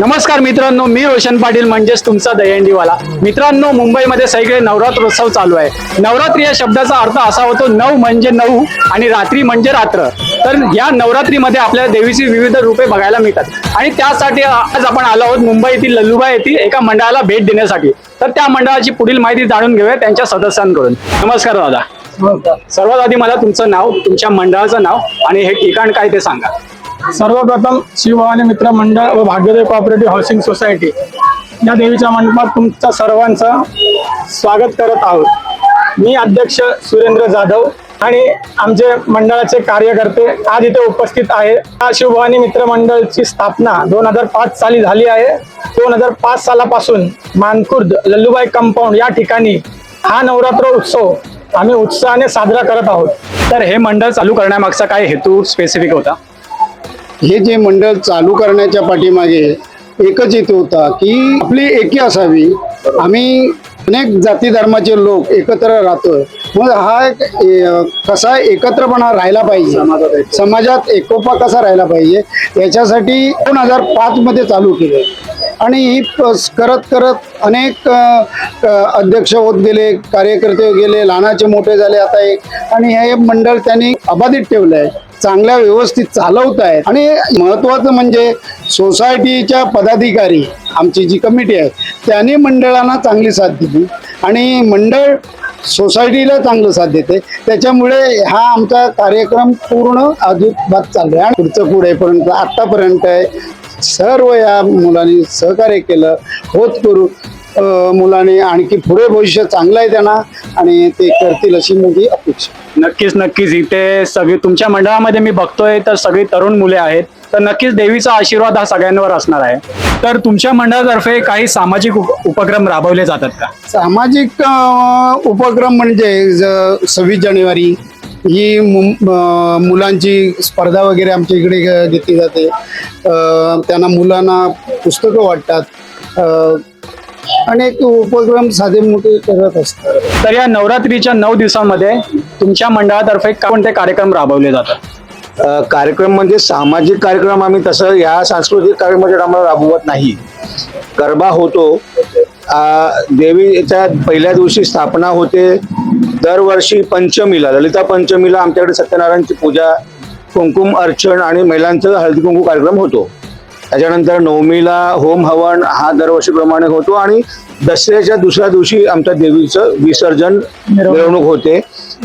नमस्कार मित्रांनो मी रोशन पाटील म्हणजेच तुमचा दहीहंडीवाला. मित्रांनो मुंबईमध्ये सगळे नवरात्रोत्सव चालू आहे. नवरात्री या शब्दाचा अर्थ असा होतो नऊ म्हणजे नऊ आणि रात्री म्हणजे रात्र. तर या नवरात्रीमध्ये आपल्या देवीची विविध रूपे बघायला मिळतात. आणि त्यासाठी आज आपण आलो आहोत मुंबई येथील लल्लुबा येथील एका मंडळाला भेट देण्यासाठी. तर त्या मंडळाची पुढील माहिती जाणून घेऊया त्यांच्या सदस्यांकडून. नमस्कार दादा. सर्वात आधी मला तुमचं नाव तुमच्या मंडळाचं नाव आणि हे ठिकाण काय ते सांगा. सर्वप्रथम शिवभवानी मित्र मंडळ व भाग्योदय कॉपरेटिव्ह हाऊसिंग सोसायटी या देवीच्या मंडपात तुमच्या सर्वांचं स्वागत करत आहोत. मी अध्यक्ष सुरेंद्र जाधव आणि आमचे मंडळाचे कार्यकर्ते आज इथे उपस्थित आहे या शिवभवानी मित्र मंडळची स्थापना दोन हजार पाच साली झाली आहे. दोन हजार पाच सालापासून मानखुर्द लल्लूबाई कंपाऊंड या ठिकाणी हा नवरात्र उत्सव आम्ही उत्साहाने साजरा करत आहोत. तर हे मंडळ चालू करण्यामागचा काय हेतू स्पेसिफिक होता? हे जे मंडळ चालू करण्याच्या पाठीमागे एकच हेतू होता की आपली एकी असावी. आम्ही अनेक जाती धर्माचे लोक एकत्र राहतो. मग हा एक कसा एकत्रपणा राहिला पाहिजे? समाजात एकोपा कसा राहिला पाहिजे? याच्यासाठी दोन हजार पाच मध्ये चालू केले. आणि ही करत करत अनेक अध्यक्ष होत गेले कार्यकर्ते गेले लहानाचे मोठे झाले आता एक. आणि हे मंडळ त्यांनी अबाधित ठेवलं आहे चांगल्या व्यवस्थित चालवत आहेत. आणि महत्वाचं म्हणजे सोसायटीच्या पदाधिकारी आमची जी कमिटी आहे त्यांनी मंडळांना चांगली साथ दिली. आणि मंडळ सोसायटीला चांगलं साथ देते. त्याच्यामुळे हा आमचा कार्यक्रम पूर्ण अजूबात चालू आहे. आणि पुढचं पुढेपर्यंत आत्तापर्यंत आहे. सर्व या मुलांनी सहकार्य केलं होत करू. मुलांनी आणखी पुढे भविष्य चांगलं आहे त्यांना आणि ते करतील अशी माझी अपेक्षा नक्कीच नक्कीच. इथे सगळी तुमच्या मंडळामध्ये मी बघतोय तर सगळी तरुण मुले आहेत. तर नक्कीच देवीचा आशीर्वाद हा सगळ्यांवर असणार आहे. तर तुमच्या मंडळातर्फे काही सामाजिक उप- उपक्रम राबवले जातात का? सामाजिक उपक्रम म्हणजे सव्वीस जानेवारी ही मुलांची स्पर्धा वगैरे आमच्या इकडे घेतली जाते. त्यांना मुलांना पुस्तकं वाटतात. अनेक उपक्रम साधे मोठे करत असतात. तर या नवरात्रीच्या नऊ दिवसांमध्ये तुमच्या मंडळातर्फे कोणते कार्यक्रम राबवले जातात? अ, कार्यक्रम म्हणजे सामाजिक कार्यक्रम आम्ही तसं या सांस्कृतिक कार्यक्रमाच्या आम्हाला राबवत नाही. गरबा होतो. देवीच्या पहिल्या दिवशी स्थापना होते. दरवर्षी पंचमीला ललिता पंचमीला आमच्याकडे सत्यनारायणची पूजा कुंकुम अर्चन आणि महिलांचा हळदी कुंकू कार्यक्रम होतो. त्याच्यानंतर नवमीला होम हवन हा दरवर्षीप्रमाणे होतो आणि दसऱ्याच्या दुसऱ्या दिवशी आमच्या देवीचं विसर्जन मिरवणूक. होते.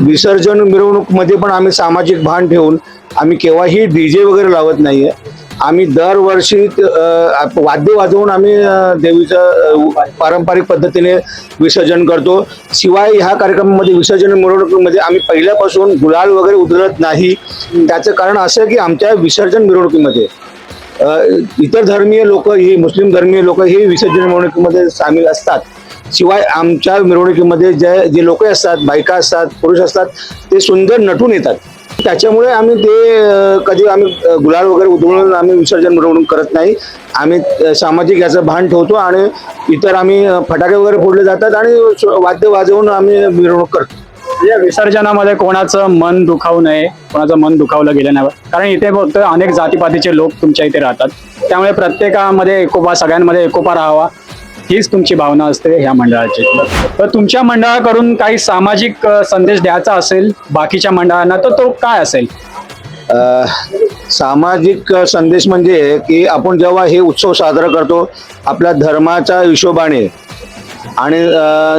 विसर्जन मिरवणूकमध्ये पण आम्ही सामाजिक भान ठेवून आम्ही केव्हाही डीजे वगैरे लावत नाहीये. आम्ही दरवर्षी वाद्य वाजवून आम्ही देवीचं पारंपरिक पद्धतीने विसर्जन करतो. शिवाय ह्या कार्यक्रमामध्ये विसर्जन मिरवणुकीमध्ये आम्ही पहिल्यापासून गुलाल वगैरे उधळत नाही. त्याचं कारण असं की आमच्या विसर्जन मिरवणुकीमध्ये इतर धर्मीय लोक ही मुस्लिम धर्मीय लोक ही विसर्जन मिरवणुकीमध्ये सामील असतात. शिवाय आमच्या मिरवणुकीमध्ये जे जे लोक असतात बायका असतात पुरुष असतात ते सुंदर नटून येतात. त्याच्यामुळे आम्ही ते कधी आम्ही गुलाल वगैरे उधळून आम्ही विसर्जन मिरवणूक करत नाही. आम्ही सामाजिक याचं भान ठेवतो आणि इतर आम्ही फटाके वगैरे फोडले जातात आणि वाद्य वाजवून आम्ही मिरवणूक करतो. या विसर्जनामध्ये कोणाचं मन दुखावू नये कोणाचं मन दुखावलं गेलं नाही कारण इथे फक्त अनेक जातीपातीचे लोक तुमच्या इथे राहतात. त्यामुळे प्रत्येकामध्ये एकोपा सगळ्यांमध्ये एकोपा राहावा हीच तुमची भावना असते ह्या मंडळाची. तर तुमच्या मंडळाकडून काही सामाजिक संदेश द्यायचा असेल बाकीच्या मंडळांना तर तो काय असेल? सामाजिक संदेश म्हणजे की आपण जेव्हा हे उत्सव साजरा करतो आपल्या धर्माच्या हिशोबाने आणि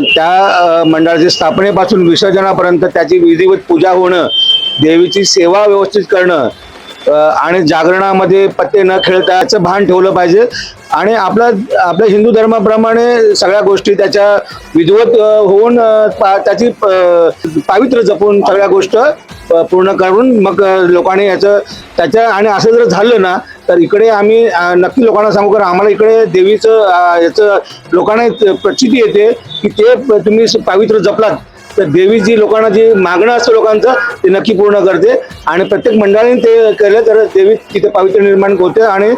त्या मंडळाच्या स्थापनेपासून विसर्जनापर्यंत त्याची विधिवत पूजा होणं देवीची सेवा व्यवस्थित करणं आणि जागरणामध्ये पत्ते न खेळता याचं भान ठेवलं पाहिजे. आणि आपला आपल्या हिंदू धर्माप्रमाणे सगळ्या गोष्टी त्याच्या विधिवत होऊन पा- त्याची पावित्र्य जपून सगळ्या गोष्ट पूर्ण करून मग लोकांनी याचं त्याच्या आणि असं जर झालं ना तर इकडे आम्ही नक्की लोकांना सांगू कारण आम्हाला इकडे देवीचं याचं लोकांना प्रचिती येते की ते तुम्ही पावित्र्य जपलात तर देवी जी लोकांना जी मागणं असतं लोकांचं ते नक्की पूर्ण करते. आणि प्रत्येक मंडळाने ते केलं तर देवी तिथे पावित्र्य निर्माण होते आणि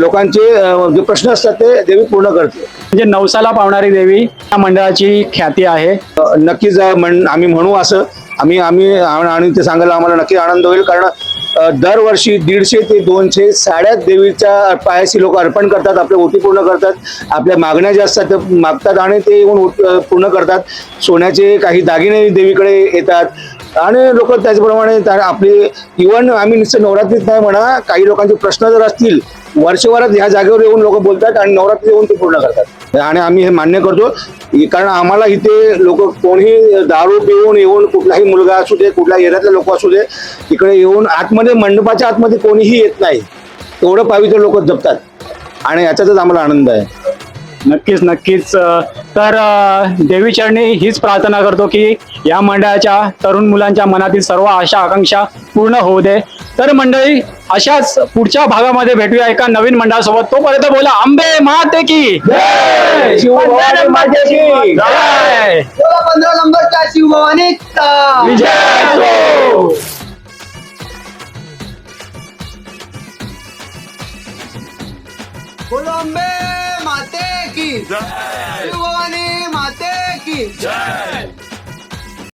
लोकांचे जे प्रश्न असतात ते देवी पूर्ण करते. म्हणजे नवसाला पावणारी देवी या मंडळाची ख्याती आहे. नक्कीच आम्ही म्हणू असं. आम्ही आम्ही आणि ते सांगायला आम्हाला नक्की आनंद होईल कारण दरवर्षी दीडशे ते दोनशे साड्या देवीच्या पायाशी लोक अर्पण करतात आपले ओटी पूर्ण करतात आपल्या मागण्या ज्या असतात त्या मागतात आणि ते येऊन पूर्ण करतात. सोन्याचे काही दागिने देवीकडे येतात आणि लोक त्याचप्रमाणे आपले इव्हन आम्ही नुसतं नवरात्रीत नाही म्हणा काही लोकांचे प्रश्न जर असतील वर्षभरात ह्या जागेवर येऊन लोक बोलतात आणि नवरात्री येऊन ते पूर्ण करतात. आणि आम्ही हे मान्य करतो. की कारण आम्हाला इथे लोक कोणीही दारू पिऊन येऊन कुठलाही मुलगा असू दे कुठल्या एरियातले लोक असू दे इकडे येऊन आतमध्ये मंडपाच्या आतमध्ये कोणीही येत नाही. एवढं पावित्र लोक जपतात. आणि याच्यातच आम्हाला आनंद आहे. नक्कीच नक्कीच. तर देवीचरणी देवी चरणी हीच प्रार्थना करतो की या मंडळाच्या तरुण मुलांच्या मनातील सर्व आशा आकांक्षा पूर्ण होऊ दे. तर मंडळी अशाच पुढच्या भागामध्ये भेटूया एका नवीन मंडळासोबत. तोपर्यंत बोला आंबे माते की. जय! पंधरा! बोलो अंबे माते की. शिवभवानी माते की.